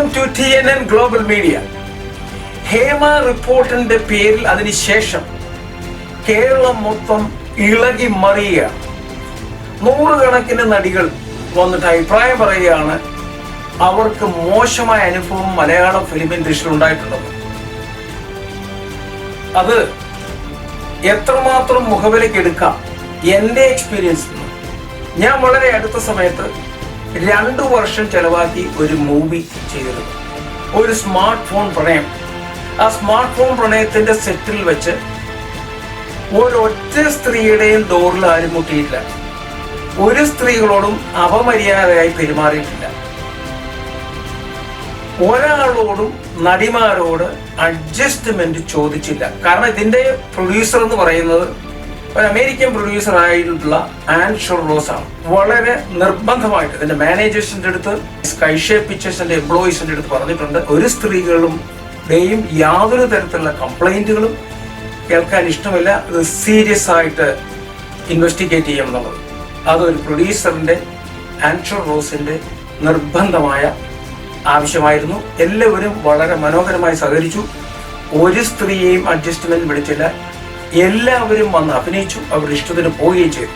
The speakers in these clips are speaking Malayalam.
Welcome to T N N global media Hema റിപ്പോർട്ടിന്റെ പേരിൽ അതിനുശേഷം കേരളം മൊത്തം ഇളകി മറിയ നൂറുകണക്കിന് നടികൾ വന്നിട്ട് അഭിപ്രായം പറയുകയാണ് അവർക്ക് മോശമായ അനുഭവം മലയാള ഫിലിം ഇൻഡസ്ട്രിയിൽ ഉണ്ടായിട്ടുള്ളത്. അത് എത്രമാത്രം മുഖവിലേക്ക് എടുക്കാം? എന്റെ എക്സ്പീരിയൻസ് ഞാൻ വളരെ അടുത്ത സമയത്ത് രണ്ടു വർഷം ചെലവാക്കി ഒരു മൂവി ചെയ്തത്. ഒരു സ്മാർട്ട് ഫോൺ പ്രണയം. ആ സ്മാർട്ട് ഫോൺ പ്രണയത്തിന്റെ സെറ്റിൽ വെച്ച് ഒരൊറ്റ സ്ത്രീയുടെയും ഡോറിൽ ആരും മുട്ടിയില്ല ഒരു സ്ത്രീകളോടും അപമര്യാദയായി പെരുമാറിയിട്ടില്ല. ഒരാളോടും നടിമാരോട് അഡ്ജസ്റ്റ്മെന്റ് ചോദിച്ചില്ല. കാരണം ഇതിന്റെ പ്രൊഡ്യൂസർ എന്ന് പറയുന്നത് ഒരു അമേരിക്കൻ പ്രൊഡ്യൂസർ ആയിട്ടുള്ള ആൻ റോസ് ആണ് വളരെ നിർബന്ധമായിട്ട് അതിന്റെ മാനേജേഴ്സിന്റെ അടുത്ത് സ്കൈഷേ പിക്ചേഴ്സിന്റെ എംപ്ലോയീസിന്റെ അടുത്ത് പറഞ്ഞിട്ടുണ്ട്. ഒരു സ്ത്രീകളും ടെയും യാതൊരു തരത്തിലുള്ള കംപ്ലൈന്റുകളും കേൾക്കാൻ ഇഷ്ടമില്ല. ഇത് സീരിയസ് ആയിട്ട് ഇൻവെസ്റ്റിഗേറ്റ് ചെയ്യണം എന്നുള്ളത്. അതൊരു പ്രൊഡ്യൂസറിന്റെ ആൻഷർ റോസിന്റെ നിർബന്ധമായ ആവശ്യമായിരുന്നു. എല്ലാവരും വളരെ മനോഹരമായി സഹകരിച്ചു. ഒരു സ്ത്രീയെയും അഡ്ജസ്റ്റ്മെന്റ് വിളിച്ചില്ല. എല്ലാവരും വന്ന് അഭിനയിച്ചു അവരുടെ ഇഷ്ടത്തിന് പോവുകയും ചെയ്തു.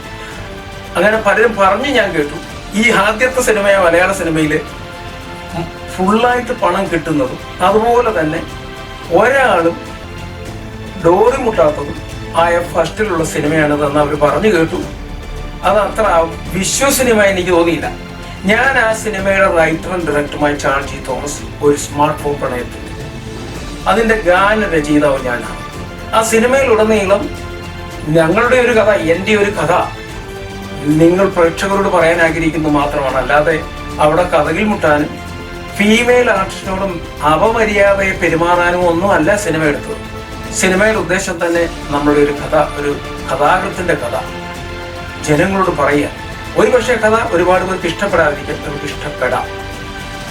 അങ്ങനെ പലരും പറഞ്ഞ് ഞാൻ കേട്ടു. ഈ ആദ്യത്തെ സിനിമയ മലയാള സിനിമയിൽ ഫുള്ളായിട്ട് പണം കിട്ടുന്നതും അതുപോലെ തന്നെ ഒരാളും ഡോറി മുട്ടാത്തതും ആയ ഫസ്റ്റിലുള്ള സിനിമയാണിതെന്ന് അവർ പറഞ്ഞു കേട്ടു. അത് അത്ര വിശ്വസനീയമായി എനിക്ക് തോന്നിയില്ല. ഞാൻ ആ സിനിമയുടെ റൈറ്ററും ഡയറക്ടറുമായി ചാർജ് തോമസ് ഒരു സ്മാർട്ട് ഫോൺ പ്രണയത്തിൽ. അതിന്റെ ഗാന രചയിതാവ് ഞാനാണ്. ആ സിനിമയിലുടനീളം ഞങ്ങളുടെ ഒരു കഥ എന്റെ ഒരു കഥ നിങ്ങൾ പ്രേക്ഷകരോട് പറയാൻ ആഗ്രഹിക്കുന്നു മാത്രമാണ്. അല്ലാതെ അവിടെ കഥകിൽ മുട്ടാനും ഫീമെയിൽ ആർട്ടിസ്റ്റിനോടും അപമര്യാദയെ പെരുമാറാനും ഒന്നും അല്ല സിനിമ എടുത്തത്. സിനിമയുടെ ഉദ്ദേശം തന്നെ നമ്മളുടെ ഒരു കഥ ഒരു കഥാകൃത്തിന്റെ കഥ. ജനങ്ങളോട് പറയുക ഒരു പക്ഷേ കഥ ഒരുപാട് പേർക്ക് ഇഷ്ടപ്പെടാതിരിക്കും നമുക്ക് ഇഷ്ടപ്പെടാം.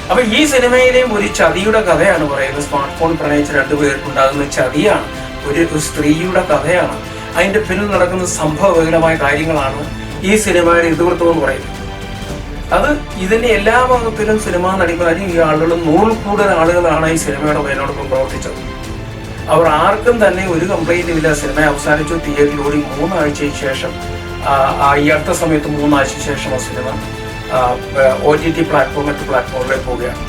അപ്പൊ ഈ സിനിമയിലെയും ഒരു ചതിയുടെ കഥയാണ് പറയുന്നത്. സ്മാർട്ട് ഫോൺ പ്രണയിച്ച രണ്ടുപേർക്കുണ്ടാകുന്ന ചതിയാണ്. ഒരു സ്ത്രീയുടെ കഥയാണ്. അതിന്റെ പിന്നിൽ നടക്കുന്ന സംഭവകരമായ കാര്യങ്ങളാണ് ഈ സിനിമയുടെ ഇതിവൃത്തം എന്ന് പറയുന്നത്. അത് ഇതിന്റെ എല്ലാ ഭാഗത്തിലും സിനിമാ നടിമാരും ഈ ആളുകളും നൂറിൽ കൂടുതൽ ആളുകളാണ് ഈ സിനിമയുടെ മേലോടൊപ്പം പ്രവർത്തിച്ചത്. അവർ ആർക്കും തന്നെ ഒരു കംപ്ലൈന്റും ഇല്ല. സിനിമ അവസാനിച്ചു. തിയേറ്ററിൽ ഓടി മൂന്നാഴ്ചയ്ക്ക് ശേഷം ഈ അടുത്ത സമയത്ത് മൂന്നാഴ്ചയ്ക്ക് ശേഷം ആ സിനിമ ഒ ടി ടി പ്ലാറ്റ്ഫോം മറ്റ് പ്ലാറ്റ്ഫോമിലേക്ക് പോവുകയാണ്.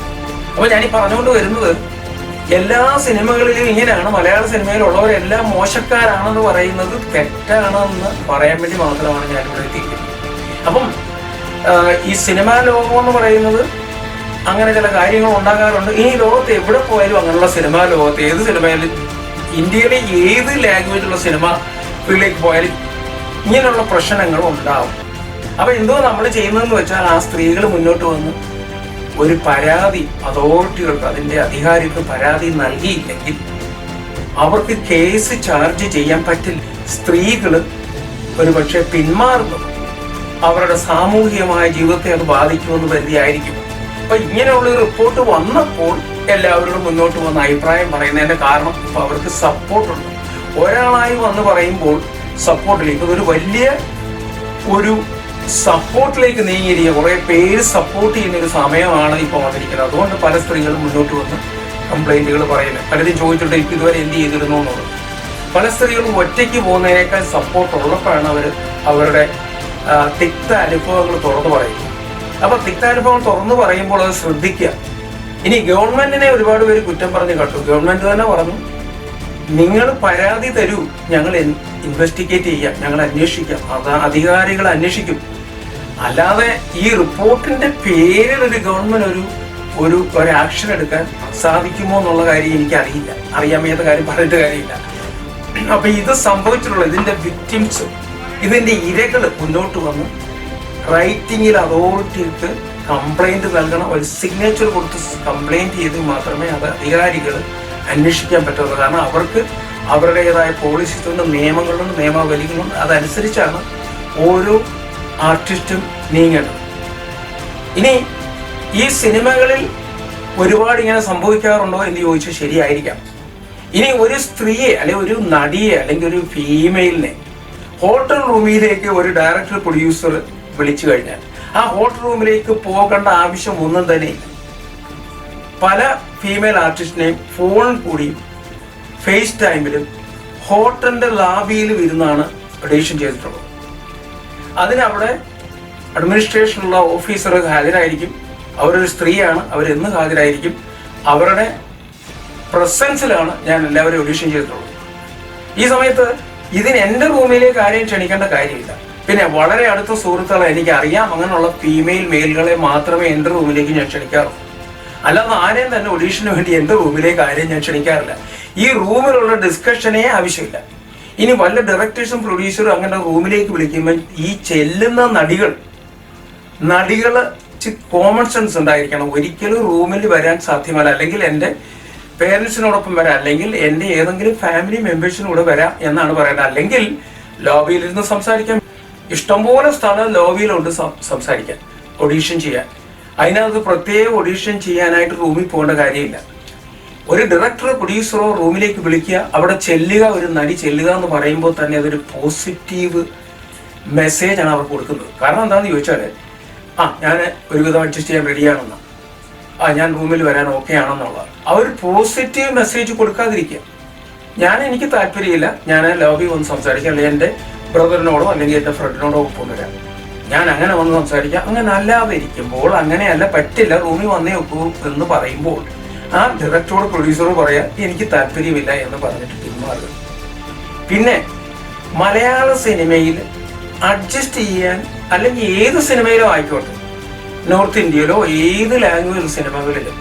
അപ്പോൾ ഈ പറഞ്ഞുകൊണ്ട് വരുന്നത് എല്ലാ സിനിമകളിലും ഇങ്ങനെയാണ്. മലയാള സിനിമയിലുള്ളവരെല്ലാം മോശക്കാരാണെന്ന് പറയുന്നത് തെറ്റാണെന്ന് പറയാൻ വേണ്ടി മാത്രമാണ് ഞാനിവിടെ എത്തിയിരിക്കുന്നത്. അപ്പം ഈ സിനിമാ ലോകം എന്ന് പറയുന്നത് അങ്ങനെ ചില കാര്യങ്ങൾ ഉണ്ടാകാറുണ്ട്. ഈ ലോകത്ത് എവിടെ പോയാലും അങ്ങനെയുള്ള സിനിമാ ലോകത്ത് ഏത് സിനിമയിലും ഇന്ത്യയിലെ ഏത് ലാംഗ്വേജിലുള്ള സിനിമ ഫീൽഡിലേക്ക് പോയാലും ഇങ്ങനെയുള്ള പ്രശ്നങ്ങൾ ഉണ്ടാവും. അപ്പൊ എന്തോ നമ്മൾ ചെയ്യുന്നതെന്ന് വെച്ചാൽ ആ സ്ത്രീകൾ മുന്നോട്ട് വന്ന് ഒരു പരാതി അതോറിറ്റികൾക്ക് അതിന്റെ അധികാരികൾക്ക് പരാതി നൽകിയില്ലെങ്കിൽ അവർക്ക് കേസ് ചാർജ് ചെയ്യാൻ പറ്റില്ല. സ്ത്രീകൾ ഒരുപക്ഷെ പിന്മാറുന്നത് അവരുടെ സാമൂഹികമായ ജീവിതത്തെ അത് ബാധിക്കുമെന്ന് കരുതിയായിരിക്കും. അപ്പൊ ഇങ്ങനെയുള്ള റിപ്പോർട്ട് വന്നപ്പോൾ എല്ലാവരോടും മുന്നോട്ട് വന്ന അഭിപ്രായം പറയുന്നതിന്റെ കാരണം ഇപ്പൊ അവർക്ക് സപ്പോർട്ടുണ്ട്. ഒരാളായി വന്ന് പറയുമ്പോൾ സപ്പോർട്ടില്ല ഇപ്പൊ ഒരു വലിയ ഒരു സപ്പോർട്ടിലേക്ക് നീങ്ങിയിരിക്കുക കുറെ പേര് സപ്പോർട്ട് ചെയ്യുന്ന ഒരു സമയമാണ് ഇപ്പോൾ വന്നിരിക്കുന്നത്. അതുകൊണ്ട് പല സ്ത്രീകളും മുന്നോട്ട് വന്ന് കംപ്ലൈന്റുകൾ പറയുന്നത് പലരും ചോദിച്ചിട്ട് ഇപ്പൊ ഇതുവരെ എന്ത് ചെയ്തിരുന്നു? എന്നുള്ളത് പല സ്ത്രീകളും ഒറ്റയ്ക്ക് പോകുന്നതിനേക്കാൾ സപ്പോർട്ട് ഉള്ളപ്പോഴാണ് അവർ അവരുടെ തിക്ത അനുഭവങ്ങൾ തുറന്നു പറയുന്നത്. അപ്പൊ തിക്ത അനുഭവം തുറന്നു പറയുമ്പോൾ അത് ശ്രദ്ധിക്കുക. ഇനി ഗവൺമെന്റിനെ ഒരുപാട് പേര് കുറ്റം പറഞ്ഞ് കണ്ടു. ഗവൺമെന്റ് തന്നെ പറഞ്ഞു നിങ്ങൾ പരാതി തരൂ. ഞങ്ങൾ ഇൻവെസ്റ്റിഗേറ്റ് ചെയ്യാം. ഞങ്ങൾ അന്വേഷിക്കാം. അത് അധികാരികൾ അന്വേഷിക്കും. അല്ലാതെ ഈ റിപ്പോർട്ടിന്റെ പേരിൽ ഒരു ഗവൺമെന്റ് ഒരു ഒരു ഒരു ആക്ഷൻ എടുക്കാൻ സാധിക്കുമോ എന്നുള്ള കാര്യം എനിക്ക് അറിയില്ല അറിയാൻ വയ്യാത്ത കാര്യം പറഞ്ഞിട്ട് കാര്യമില്ല. അപ്പൊ ഇത് സംഭവിച്ചിട്ടുള്ള ഇതിന്റെ വിക്ടിംസ് ഇതിന്റെ ഇരകൾ മുന്നോട്ട് വന്ന് റൈറ്റിംഗിൽ അതോറിറ്റിക്ക് കംപ്ലൈന്റ് നൽകണം. ഒരു സിഗ്നേച്ചർ കൊടുത്ത് കംപ്ലൈന്റ് ചെയ്ത് മാത്രമേ അത് അധികാരികൾ അന്വേഷിക്കാൻ പറ്റുള്ളൂ. കാരണം അവർക്ക് അവരുടേതായ പോളിസീസുണ്ട് നിയമങ്ങളുണ്ട് നിയമാവലികളുണ്ട്. അതനുസരിച്ചാണ് ഓരോ ആർട്ടിസ്റ്റും നീങ്ങണം. ഇനി ഈ സിനിമകളിൽ ഒരുപാട് ഇങ്ങനെ സംഭവിക്കാറുണ്ടോ എന്ന് ചോദിച്ചാൽ ശരിയായിരിക്കാം. ഇനി ഒരു സ്ത്രീയെ അല്ലെങ്കിൽ ഒരു നടിയെ അല്ലെങ്കിൽ ഒരു ഫീമെയിലിനെ ഹോട്ടൽ റൂമിലേക്ക് ഒരു ഡയറക്ടർ പ്രൊഡ്യൂസർ വിളിച്ചു കഴിഞ്ഞാൽ ആ ഹോട്ടൽ റൂമിലേക്ക് പോകേണ്ട ആവശ്യം ഒന്നും തന്നെ ഇല്ല. പല ഫീമെയിൽ ആർട്ടിസ്റ്റിനെയും ഫോണിൽ കൂടി ഫേസ് ടൈമിലും ഹോട്ടലിന്റെ ലാബിയിലും ഇരുന്നാണ് ഓഡീഷൻ ചെയ്തിട്ടുള്ളത്. അതിനവിടെ അഡ്മിനിസ്ട്രേഷനുള്ള ഓഫീസർ ഹാജരായിരിക്കും. അവരൊരു സ്ത്രീയാണ് അവരെന്ന് ഹാജരായിരിക്കും. അവരുടെ പ്രസൻസിലാണ് ഞാൻ എല്ലാവരും ഒഡീഷൻ ചെയ്തിട്ടുള്ളത്. ഈ സമയത്ത് ഇതിന് എന്റെ റൂമിലേക്ക് ആരെയും ക്ഷണിക്കേണ്ട കാര്യമില്ല. പിന്നെ വളരെ അടുത്ത സുഹൃത്തുക്കളെ എനിക്ക് അറിയാം അങ്ങനെയുള്ള ഫീമെയിൽ മെയിലുകളെ മാത്രമേ എന്റെ റൂമിലേക്ക് ഞാൻ ക്ഷണിക്കാറുള്ളൂ. അല്ലാതെ ആരെയും തന്നെ ഒഡീഷന് വേണ്ടി എന്റെ റൂമിലേക്ക് ആരെയും ഞാൻ ക്ഷണിക്കാറില്ല. ഈ റൂമിലുള്ള ഡിസ്കഷനേ ആവശ്യമില്ല. ഇനി വല്ല ഡയറക്ടേഴ്സും പ്രൊഡ്യൂസറും അങ്ങനെ റൂമിലേക്ക് വിളിക്കുമ്പോൾ ഈ ചെല്ലുന്ന നടികൾ നടികൾ കോമൺ സെൻസ് ഉണ്ടായിരിക്കണം. ഒരിക്കലും റൂമിൽ വരാൻ സാധ്യമല്ല. അല്ലെങ്കിൽ എന്റെ പേരൻസിനോടൊപ്പം വരാം. അല്ലെങ്കിൽ എന്റെ ഏതെങ്കിലും ഫാമിലി മെമ്പേഴ്സിനോട് വരാം എന്നാണ് പറയേണ്ടത്. അല്ലെങ്കിൽ ലോബിയിലിരുന്ന് സംസാരിക്കാം. ഇഷ്ടംപോലെ സ്ഥലം ലോബിയിലുണ്ട് സംസാരിക്കാൻ ഒഡീഷൻ ചെയ്യാൻ. അതിനകത്ത് പ്രത്യേക ഒഡീഷൻ ചെയ്യാനായിട്ട് റൂമിൽ പോകേണ്ട കാര്യമില്ല. ഒരു ഡയറക്ടറോ പ്രൊഡ്യൂസറോ റൂമിലേക്ക് വിളിക്കുക. അവിടെ ചെല്ലുക ഒരു നടി ചെല്ലുക എന്ന് പറയുമ്പോൾ തന്നെ അതൊരു പോസിറ്റീവ് മെസ്സേജ് ആണ് അവർ കൊടുക്കുന്നത്. കാരണം എന്താണെന്ന് ചോദിച്ചാൽ ആ ഞാൻ ഒരുവിധം അഡ്ജസ്റ്റ് ചെയ്യാൻ റെഡിയാണെന്ന് ആ ഞാൻ റൂമിൽ വരാൻ ഓക്കെ ആണെന്നുള്ള. ആ ഒരു പോസിറ്റീവ് മെസ്സേജ് കൊടുക്കാതിരിക്കുക. ഞാൻ എനിക്ക് താല്പര്യമില്ല. ഞാൻ ലോബി വന്ന് സംസാരിക്കാം അല്ലെങ്കിൽ എന്റെ ബ്രദറിനോടോ അല്ലെങ്കിൽ എന്റെ ഫ്രണ്ടിനോടോ ഒപ്പം വരാം ഞാൻ അങ്ങനെ വന്ന് സംസാരിക്കാം അങ്ങനെ അല്ലാതെ ഇരിക്കുമ്പോൾ അങ്ങനെയല്ല പറ്റില്ല. റൂമിൽ വന്നേ ഒക്കൂ എന്ന് പറയുമ്പോൾ ആ ഡയറക്ടറോട് പ്രൊഡ്യൂസറോട് പറയാ എനിക്ക് താല്പര്യമില്ല എന്ന് പറഞ്ഞിട്ട് പിന്മാറുക. പിന്നെ മലയാള സിനിമയിൽ അഡ്ജസ്റ്റ് ചെയ്യാൻ അല്ലെങ്കിൽ ഏത് സിനിമയിലും ആയിക്കോട്ടെ നോർത്ത് ഇന്ത്യയിലോ ഏത് ലാംഗ്വേജ് സിനിമകളിലും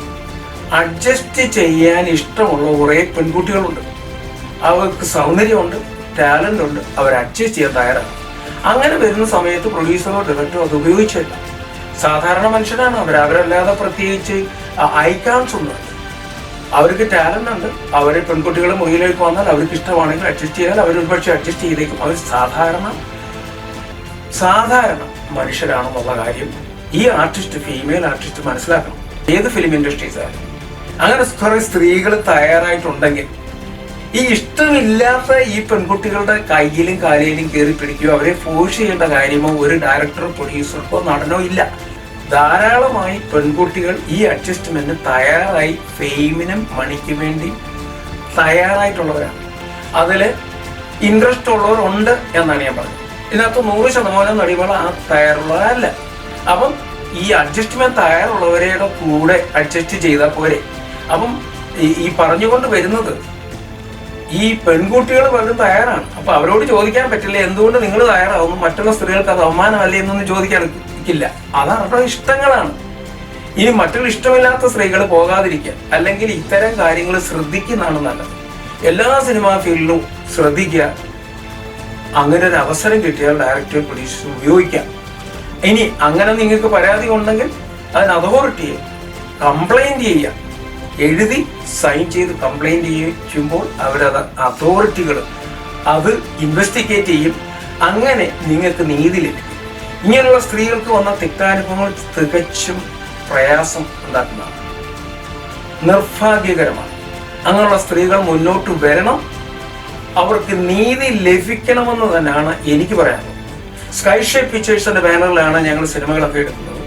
അഡ്ജസ്റ്റ് ചെയ്യാൻ ഇഷ്ടമുള്ള കുറേ പെൺകുട്ടികളുണ്ട്. അവർക്ക് സൗന്ദര്യമുണ്ട് ടാലന്റ് ഉണ്ട് അവർ അഡ്ജസ്റ്റ് ചെയ്യാൻ തയ്യാറാണ്. അങ്ങനെ വരുന്ന സമയത്ത് പ്രൊഡ്യൂസറോ ഡയറക്ടറോ അത് ഉപയോഗിച്ചില്ല സാധാരണ മനുഷ്യരാണ് അവർ അവരല്ലാതെ പ്രത്യേകിച്ച് ഐക്കാൺസ് ഉണ്ട് അവർക്ക് ടാലന്റ് ഉണ്ട്. അവരെ പെൺകുട്ടികളെ മുറിയിലേക്ക് വന്നാൽ അവർക്ക് ഇഷ്ടമാണെങ്കിൽ അഡ്ജസ്റ്റ് ചെയ്താൽ അവർ ഒരുപക്ഷെ അഡ്ജസ്റ്റ് ചെയ്തേക്കും. അവർ സാധാരണ സാധാരണ മനുഷ്യരാണെന്നുള്ള കാര്യം ഈ ആർട്ടിസ്റ്റ് ഫീമെയിൽ ആർട്ടിസ്റ്റ് മനസ്സിലാക്കണം. ഏത് ഫിലിം ഇൻഡസ്ട്രീസ് ആയാലും. അങ്ങനെ കുറെ സ്ത്രീകൾ തയ്യാറായിട്ടുണ്ടെങ്കിൽ ഈ ഇഷ്ടമില്ലാത്ത ഈ പെൺകുട്ടികളുടെ കയ്യിലും കാലിലും കയറി പിടിക്കുകയോ അവരെ ഫോഴ്സ് ചെയ്യേണ്ട കാര്യമോ ഒരു ഡയറക്ടറോ പ്രൊഡ്യൂസർക്കോ നടനോ ഇല്ല. ധാരാളമായി പെൺകുട്ടികൾ ഈ അഡ്ജസ്റ്റ്മെന്റ് തയ്യാറായി ഫെയിമിനും മണിക്ക് വേണ്ടി തയ്യാറായിട്ടുള്ളവരാണ്. അതിൽ ഇൻട്രസ്റ്റ് ഉള്ളവരുണ്ട് എന്നാണ് ഞാൻ പറഞ്ഞത്. ഇതിനകത്ത് നൂറ് ശതമാനം നടികൾ ആ തയ്യാറുള്ളവരല്ല. അപ്പം ഈ അഡ്ജസ്റ്റ്മെന്റ് തയ്യാറുള്ളവരുടെ കൂടെ അഡ്ജസ്റ്റ് ചെയ്താൽ പോരെ. അപ്പം ഈ പറഞ്ഞുകൊണ്ട് വരുന്നത് ഈ പെൺകുട്ടികൾ പലരും തയ്യാറാണ്. അപ്പൊ അവരോട് ചോദിക്കാൻ പറ്റില്ല എന്തുകൊണ്ട് നിങ്ങൾ തയ്യാറാവുന്നു? മറ്റുള്ള സ്ത്രീകൾക്ക് അത് അവമാനമല്ലേ എന്നൊന്നും ചോദിക്കാൻ ഇല്ല. അത് അവരുടെ ഇഷ്ടങ്ങളാണ്. ഇനി മറ്റുള്ള ഇഷ്ടമില്ലാത്ത സ്ത്രീകൾ പോകാതിരിക്കുക. അല്ലെങ്കിൽ ഇത്തരം കാര്യങ്ങൾ ശ്രദ്ധിക്കുന്നതാണ് നല്ലത്. എല്ലാ സിനിമാ ഫീൽഡിലും ശ്രദ്ധിക്കുക. അങ്ങനെ ഒരു അവസരം കിട്ടിയാൽ ഡയറക്ടർ പ്രൊഡ്യൂസർ ഉപയോഗിക്കാം. ഇനി അങ്ങനെ നിങ്ങൾക്ക് പരാതി ഉണ്ടെങ്കിൽ അതിന് അതോറിറ്റിയെ കംപ്ലൈന്റ് ചെയ്യാം. എഴുതി സൈൻ ചെയ്ത് കംപ്ലൈന്റ് ചെയ്യുമ്പോൾ അവരത് അതോറിറ്റികൾ അത് ഇൻവെസ്റ്റിഗേറ്റ് ചെയ്യും. അങ്ങനെ നിങ്ങൾക്ക് നീതി ലഭിക്കും. ഇങ്ങനെയുള്ള സ്ത്രീകൾക്ക് വന്ന തിക്താനുഭവങ്ങൾ തികച്ചും പ്രയാസം ഉണ്ടാക്കുന്നതാണ്. നിർഭാഗ്യകരമാണ്. അങ്ങനെയുള്ള സ്ത്രീകൾ മുന്നോട്ട് വരണം. അവർക്ക് നീതി ലഭിക്കണമെന്ന് തന്നെയാണ് എനിക്ക് പറയാനുള്ളത്. സ്കൈ ഷേപ്പ് പിക്ചേഴ്സിന്റെ ബാനറിലാണ് ഞങ്ങൾ സിനിമകളൊക്കെ എടുക്കുന്നത്.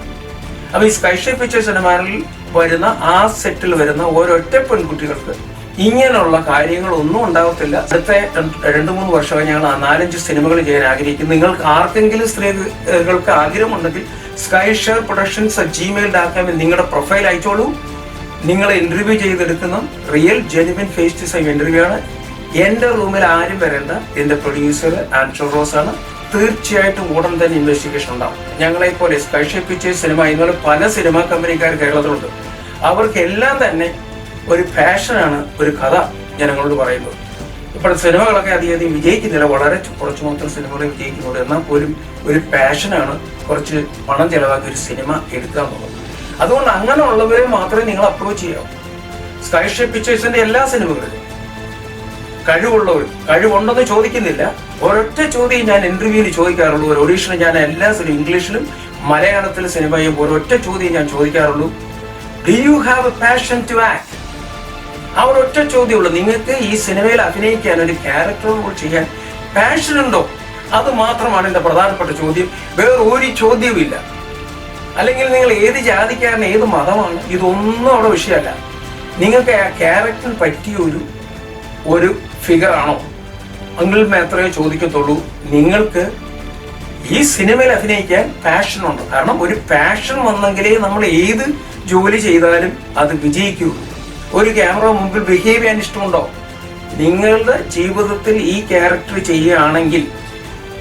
അപ്പൊ ഈ സ്കൈ ഷേപ്പ് പിക്ചേഴ്സിന്റെ ബാനറിൽ വരുന്ന ആ സെറ്റിൽ വരുന്ന ഓരോറ്റ പെൺകുട്ടികൾക്ക് ഇങ്ങനെയുള്ള കാര്യങ്ങളൊന്നും ഉണ്ടാകത്തില്ല അടുത്ത രണ്ട് മൂന്ന് വർഷമായി ഞങ്ങൾ നാലഞ്ച് സിനിമകൾ ചെയ്യാൻ ആഗ്രഹിക്കുന്നു. നിങ്ങൾക്ക് ആർക്കെങ്കിലും സ്ത്രീകൾക്ക് ആഗ്രഹമുണ്ടെങ്കിൽ sky share productions gmail dot നിങ്ങളുടെ പ്രൊഫൈൽ അയച്ചോളൂ. നിങ്ങളെ ഇന്റർവ്യൂ ചെയ്തെടുക്കുന്ന real genuine face to same interview ആണ്. എന്റെ റൂമിൽ ആരും വരേണ്ട. എന്റെ പ്രൊഡ്യൂസർ ആൻഷോ റോസ് ആണ് തീർച്ചയായിട്ടും ഉടൻ തന്നെ ഇൻവെസ്റ്റിഗേഷൻ ഉണ്ടാവും. ഞങ്ങളെ പോലെ സ്പെഷ്യൽ പിക്ചേഴ്സ് സിനിമ ഇതുപോലെ പല സിനിമാ കമ്പനിക്കാർ കേരളത്തിലുണ്ട്. അവർക്കെല്ലാം തന്നെ ഒരു പാഷനാണ് ഒരു കഥ ജനങ്ങളോട് പറയുന്നത്. ഇപ്പോഴത്തെ സിനിമകളൊക്കെ അധികം വിജയിക്കുന്നില്ല. വളരെ കുറച്ച് മാത്രം സിനിമകളെ വിജയിക്കുന്നുള്ളൂ. എന്നാൽ പോലും ഒരു പാഷനാണ് കുറച്ച് പണം ചെലവാക്കി ഒരു സിനിമ എടുക്കുക എന്നുള്ളത് അതുകൊണ്ട് അങ്ങനെയുള്ളവരെ മാത്രമേ നിങ്ങൾ അപ്രോച്ച് ചെയ്യാവൂ. സ്കൈ ഷേ പിക്ചേഴ്സിന്റെ എല്ലാ സിനിമകളിലും കഴിവുള്ളവർ കഴിവുണ്ടെന്ന് ചോദിക്കുന്നില്ല. ഒരൊറ്റ ചോദ്യം ഞാൻ ഇന്റർവ്യൂവിൽ ചോദിക്കാറുള്ളൂ. ഒരു ഒഡീഷന് ഞാൻ എല്ലാ സിനിമ ഇംഗ്ലീഷിലും മലയാളത്തിലും സിനിമ ചെയ്യുമ്പോൾ ഒരൊറ്റ ചോദ്യം ഞാൻ ചോദിക്കാറുള്ളൂ. Do you have a passion to act ആ ഒറ്റ ചോദ്യമുള്ളൂ. നിങ്ങൾക്ക് ഈ സിനിമയിൽ അഭിനയിക്കാൻ ഒരു ക്യാരക്ടറും കൂടി ചെയ്യാൻ പാഷൻ ഉണ്ടോ? അത് മാത്രമാണ് എന്റെ പ്രധാനപ്പെട്ട ചോദ്യം. വേറെ ഒരു ചോദ്യവും ഇല്ല. അല്ലെങ്കിൽ നിങ്ങൾ ഏത് ജാതിക്കാരൻ ഏത് മതമാണ് ഇതൊന്നും അവിടെ വിഷയമല്ല. നിങ്ങൾക്ക് ആ ക്യാരക്ടറിന് പറ്റിയ ഒരു ഒരു ഫിഗർ ആണോ? എങ്കിൽ മാത്രമേ ചോദിക്കത്തുള്ളൂ. നിങ്ങൾക്ക് ഈ സിനിമയിൽ അഭിനയിക്കാൻ പാഷൻ ഉണ്ട്? കാരണം ഒരു പാഷൻ വന്നെങ്കിലേ നമ്മൾ ഏത് ജോലി ചെയ്താലും അത് വിജയിക്കുകയുള്ളൂ. ഒരു ക്യാമറ മുമ്പിൽ ബിഹേവ് ചെയ്യാൻ ഇഷ്ടമുണ്ടോ? നിങ്ങളുടെ ജീവിതത്തിൽ ഈ ക്യാരക്ടർ ചെയ്യുകയാണെങ്കിൽ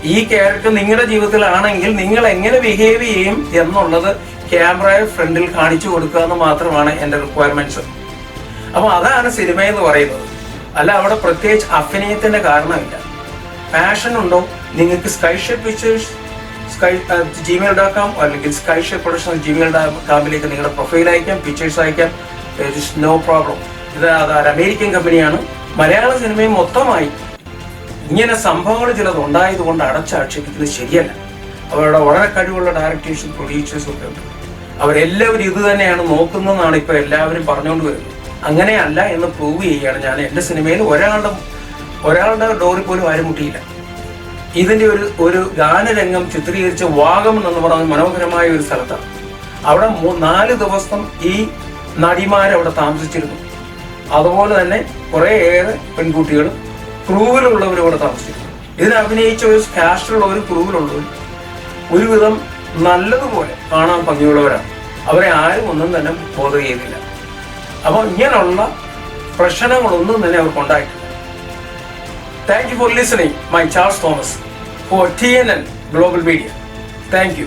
ഈ ക്യാരക്ടർ നിങ്ങളുടെ ജീവിതത്തിലാണെങ്കിൽ നിങ്ങൾ എങ്ങനെ ബിഹേവ് ചെയ്യും എന്നുള്ളത് ക്യാമറയെ ഫ്രണ്ടിൽ കാണിച്ചു കൊടുക്കുക എന്ന് മാത്രമാണ് എന്റെ റിക്വയർമെന്റ്സ് അപ്പോൾ അതാണ് സിനിമ എന്ന് പറയുന്നത്. അല്ല അവിടെ പ്രത്യേകിച്ച് അഭിനയത്തിന്റെ കാരണമില്ല. പാഷൻ ഉണ്ടോ? നിങ്ങൾക്ക് sky shape pictures sky Gmail dot com അല്ലെങ്കിൽ sky shape production Gmail dot കോമിലേക്ക് നിങ്ങളുടെ പ്രൊഫൈൽ അയക്കാം പിക്ചേഴ്സ് അയക്കാം. നോ പ്രോബ്ലം ഇത് അതൊരു അമേരിക്കൻ കമ്പനിയാണ്. മലയാള സിനിമയും മൊത്തമായി ഇങ്ങനെ സംഭവങ്ങൾ ചിലത് ഉണ്ടായത് കൊണ്ട് അടച്ചാക്ഷേപിക്കുന്നത് ശരിയല്ല. അവരുടെ വളരെ കഴിവുള്ള ഡയറക്ടേഴ്സും പ്രൊഡ്യൂസേഴ്സും ഒക്കെ ഉണ്ട്. അവരെല്ലാവരും ഇത് തന്നെയാണ് നോക്കുന്നതെന്നാണ് ഇപ്പൊ എല്ലാവരും പറഞ്ഞുകൊണ്ട് വരുന്നത്. അങ്ങനെയല്ല എന്ന് പ്രൂവ് ചെയ്യുകയാണ് ഞാൻ. എന്റെ സിനിമയിൽ ഒരാളുടെ ഒരാളുടെ ഡോറിൽ പോലും ആരും മുട്ടിയില്ല. ഇതിന്റെ ഒരു ഒരു ഗാനരംഗം ചിത്രീകരിച്ച വാഗം എന്ന് പറയുന്ന മനോഹരമായ ഒരു സ്ഥലത്താണ്. അവിടെ നാല് ദിവസം ഈ നടിമാർ അവിടെ താമസിച്ചിരുന്നു. അതുപോലെ തന്നെ കുറേയേറെ പെൺകുട്ടികൾ ക്രൂവിലുള്ളവരും അവിടെ താമസിച്ചിരുന്നു. ഇതിന് അഭിനയിച്ച ഒരു കാസ്റ്റുള്ളവരും ക്രൂവിലുള്ളവരും ഒരുവിധം നല്ലതുപോലെ കാണാൻ ഭംഗിയുള്ളവരാണ്. അവരെ ആരും ഒന്നും തന്നെ ബോധ ചെയ്തില്ല. അപ്പോൾ ഇങ്ങനെയുള്ള പ്രശ്നങ്ങളൊന്നും തന്നെ അവർക്ക് ഉണ്ടായിട്ടില്ല. Thank you for listening my Charles Thomas for T N N global media thank you